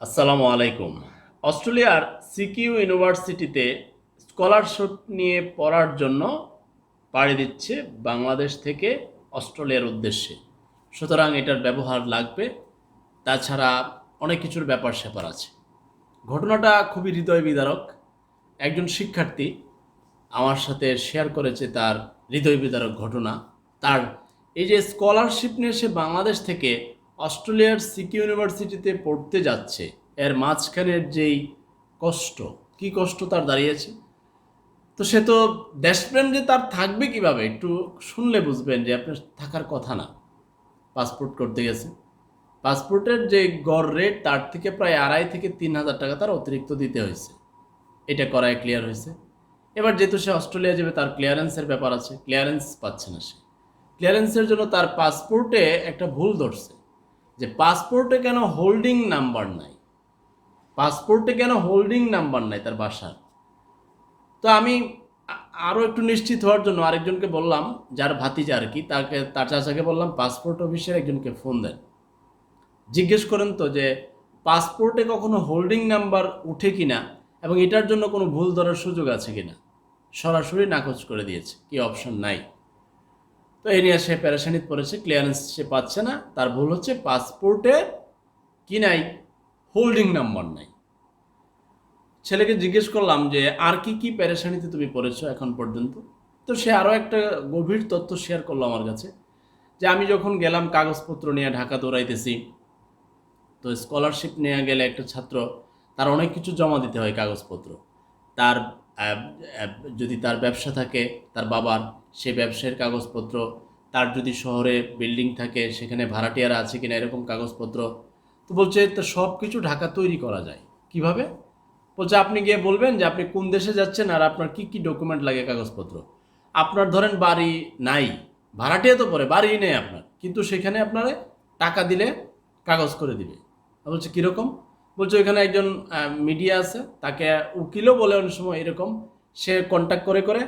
আসসালামু আলাইকুম। অস্ট্রেলিয়ার সিকিউ ইউনিভার্সিটিতে স্কলারশিপ নিয়ে পড়ার জন্য পাড়ি দিচ্ছে বাংলাদেশ থেকে অস্ট্রেলিয়ার উদ্দেশ্যে। সুতরাং এটার ব্যবহার লাগবে। তাছাড়া অনেক কিছুর ব্যাপার স্যাপার আছে। ঘটনাটা খুবই হৃদয় বিদারক একজন শিক্ষার্থী আমার সাথে শেয়ার করেছে তার হৃদয় বিদারক ঘটনা। তার এই যে স্কলারশিপ নিয়ে সে বাংলাদেশ থেকে অস্ট্রেলিয়ার সিকি ইউনিভার্সিটিতে পড়তে যাচ্ছে। এর মাঝখানের যেই কষ্ট, কি কষ্ট তার দাঁড়িয়েছে? তো সে তো দেশপ্রেম যে তার থাকবে কীভাবে? একটু শুনলে বুঝবেন যে আপনার থাকার কথা না। পাসপোর্ট করতে গেছে। পাসপোর্টের যে গড় রেট তার থেকে প্রায় আড়াই থেকে তিন হাজার টাকা তার অতিরিক্ত দিতে হয়েছে। এটা করায় ক্লিয়ার হয়েছে। এবার যেহেতু সে অস্ট্রেলিয়া যাবে, তার ক্লিয়ারেন্সের ব্যাপার আছে। ক্লিয়ারেন্স পাচ্ছে না সে। ক্লিয়ারেন্সের জন্য তার পাসপোর্টে একটা ভুল ধরছে। যে পাসপোর্টে কেন হোল্ডিং নাম্বার নাই? পাসপোর্টে কেন হোল্ডিং নাম্বার নাই তার বাসার তো আমি আরও একটু নিশ্চিত হওয়ার জন্য আরেকজনকে বললাম, যার ভাতিজা আর কি, তাকে, তার চাচাকে বললাম পাসপোর্ট অফিসের একজনকে ফোন দেন। জিজ্ঞেস করেন তো যে পাসপোর্টে কখনো হোল্ডিং নাম্বার উঠে কিনা এবং এটার জন্য কোনো ভুল ধরার সুযোগ আছে কি না? সরাসরি নাকচ করে দিয়েছে, কি অপশন নাই। তো এই নিয়ে সে প্যারাসানিত পড়েছে, ক্লিয়ারেন্স সে পাচ্ছে না। তার ভুল হচ্ছে পাসপোর্টে কি নাই? হোল্ডিং নাম্বার নাই। ছেলেকে জিজ্ঞেস করলাম যে, আর কি কি প্যারেশানিতে তুমি পড়েছো এখন পর্যন্ত? তো সে আরও একটা গভীর তথ্য শেয়ার করল আমার কাছে, যে আমি যখন গেলাম কাগজপত্র নিয়ে ঢাকা দৌড়াইতেছি, তো স্কলারশিপ নিয়ে গেলে একটা ছাত্র, তার অনেক কিছু জমা দিতে হয় কাগজপত্র। তার যদি তার ব্যবসা থাকে, তার বাবার সে ব্যবসায়ের কাগজপত্র, তার যদি শহরে বিল্ডিং থাকে, সেখানে ভাড়াটিয়ারা আছে কিনা এরকম কাগজপত্র, তো বলছে, তো সব কিছু ঢাকা তৈরি করা যায়। কীভাবে? বলছে, আপনি গিয়ে বলবেন যে আপনি কোন দেশে যাচ্ছেন আর আপনার কি কি ডকুমেন্ট লাগে কাগজপত্র? আপনার ধরেন বাড়ি নাই, ভাড়াটিয়া তো পরে বাড়ি নেই আপনার, কিন্তু সেখানে আপনারা টাকা দিলে কাগজ করে দিবে। বলছে, কীরকম? বলছে ওইখানে একজন মিডিয়া আছে, তাকে উকিলও বলে অনেক সময় এরকম, সে কন্ট্যাক্ট করে করে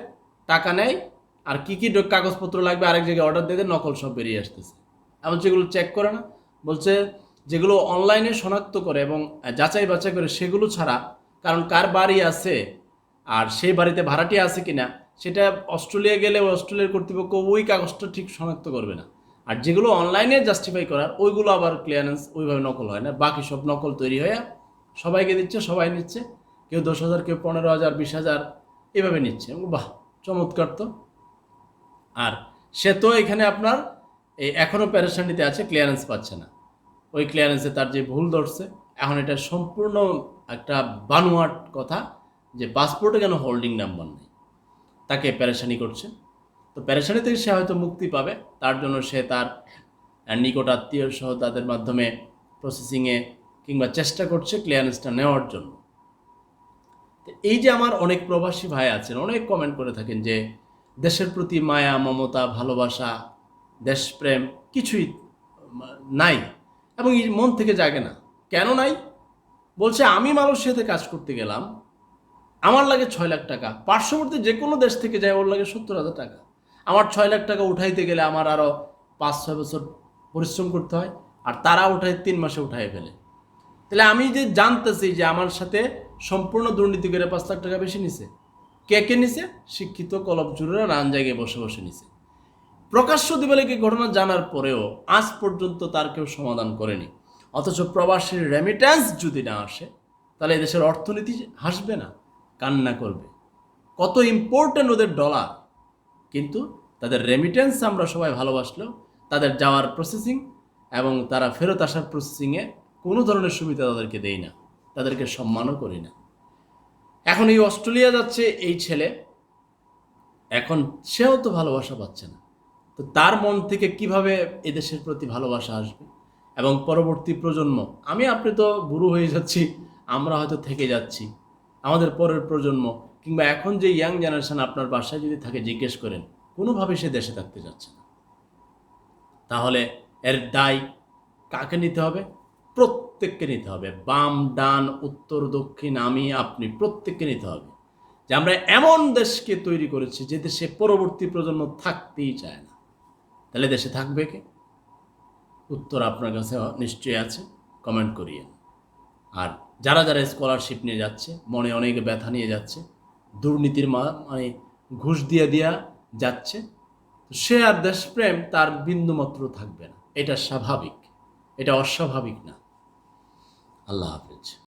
টাকা নেয়, আর কি কী কাগজপত্র লাগবে আরেক জায়গায় অর্ডার দিয়ে নকল সব বেরিয়ে আসতেছে। এমন যেগুলো চেক করে না। বলছে, যেগুলো অনলাইনে শনাক্ত করে এবং যাচাই বাছাই করে, সেগুলো ছাড়া কারণ কার বাড়ি আছে, আর সেই বাড়িতে ভাড়াটি আছে কিনা, সেটা অস্ট্রেলিয়া গেলে অস্ট্রেলিয়ার কর্তৃপক্ষ ওই কাগজটা ঠিক শনাক্ত করবে না। আর যেগুলো অনলাইনে জাস্টিফাই করার, ওইগুলো আবার ক্লিয়ারেন্স ওইভাবে নকল হয় না। বাকি সব নকল তৈরি হয়ে সবাইকে দিচ্ছে, সবাই নিচ্ছে। কেউ দশ হাজার, কেউ পনেরো হাজার, বিশ হাজার, এভাবে নিচ্ছে। বাহ, চমৎকার তো। আর সে তো এখানে আপনার এই এখনও প্যারেশানিতে আছে ক্লিয়ারেন্স পাচ্ছে না। ওই ক্লিয়ারেন্সে তার যে ভুল ধরছে, এখন এটা সম্পূর্ণ একটা বানোয়াট কথা যে পাসপোর্টে কেন হোল্ডিং নাম্বার নেই? তাকে প্যারেশানি করছে। তো প্যারেশানি থেকে সে হয়তো মুক্তি পাবে, তার জন্য সে তার নিকট আত্মীয় সহ তাদের মাধ্যমে প্রসেসিংয়ে কিংবা চেষ্টা করছে ক্লিয়ারেন্সটা নেওয়ার জন্য। এই যে আমার অনেক প্রবাসী ভাই আছেন, অনেক কমেন্ট করে থাকেন যে দেশের প্রতি মায়া, মমতা, ভালোবাসা, দেশপ্রেম কিছুই নাই এবং এই মন থেকে জাগে না। কেন নাই? বলছে, আমি মালয়েশিয়াতে কাজ করতে গেলাম, আমার লাগে ছয় লাখ টাকা। পার্শ্ববর্তী যে কোনো দেশ থেকে যায়, ওর লাগে সত্তর হাজার টাকা। আমার ছয় লাখ টাকা উঠাইতে গেলে আমার আরও পাঁচ, ছয় বছর পরিশ্রম করতে হয়, আর তারা উঠায় তিন মাসে উঠাই ফেলে। তাহলে আমি যে জানতেছি যে আমার সাথে সম্পূর্ণ দুর্নীতি করে পাঁচ লাখ টাকা বেশি নিছে, কে কে নিছে? শিক্ষিত কলব জুড়েরা রান জায়গায় বসে বসে নিছে। প্রকাশ্য দিবালিকে ঘটনা জানার পরেও আজ পর্যন্ত তার কেউ সমাধান করেনি। অথচ প্রবাসীর রেমিট্যান্স যদি না আসে, তাহলে এদেশের অর্থনীতি হাসবে না, কান্না করবে। কত ইম্পর্টেন্ট ওদের ডলার কিন্তু তাদের রেমিটেন্স আমরা সবাই ভালোবাসলেও তাদের যাওয়ার প্রসেসিং এবং তারা ফেরত আসার প্রসেসিংয়ে কোনো ধরনের সুবিধা তাদেরকে দেই না, তাদেরকে সম্মানও করি না। এখন এই অস্ট্রেলিয়া যাচ্ছে এই ছেলে, এখন সেও তো ভালোবাসা পাচ্ছে না। তো তার মন থেকে কীভাবে এদেশের প্রতি ভালোবাসা আসবে? এবং পরবর্তী প্রজন্ম, আমি আপনি তো বুড়ো হয়ে যাচ্ছি, আমরা হয়তো থেকে যাচ্ছি, আমাদের পরের প্রজন্ম কিংবা এখন যে ইয়াং জেনারেশন আপনার বাসায় যদি থাকে, জিজ্ঞেস করেন, কোনোভাবে সে দেশে থাকতে যাচ্ছে না। তাহলে এর দায় কাকে নিতে হবে? প্রত্যেককে নিতে হবে। বাম, ডান, উত্তর, দক্ষিণ, আমি, আপনি, প্রত্যেককে নিতে হবে। যে আমরা এমন দেশকে তৈরি করেছি, যে দেশে পরবর্তী প্রজন্ম থাকতেই চায় না। তাহলে দেশে থাকবে কে? উত্তর আপনার কাছে নিশ্চয়ই আছে কমেন্ট করিয়েন। আর যারা যারা স্কলারশিপ নিয়ে যাচ্ছে, মনে অনেক ব্যথা নিয়ে যাচ্ছে দুর্নীতির মা মানে ঘুষ দিয়া দিয়া যাচ্ছে সে আর দেশপ্রেম তার বিন্দুমাত্র থাকবে না। এটা স্বাভাবিক, এটা অস্বাভাবিক না। আল্লাহ হাফিজ।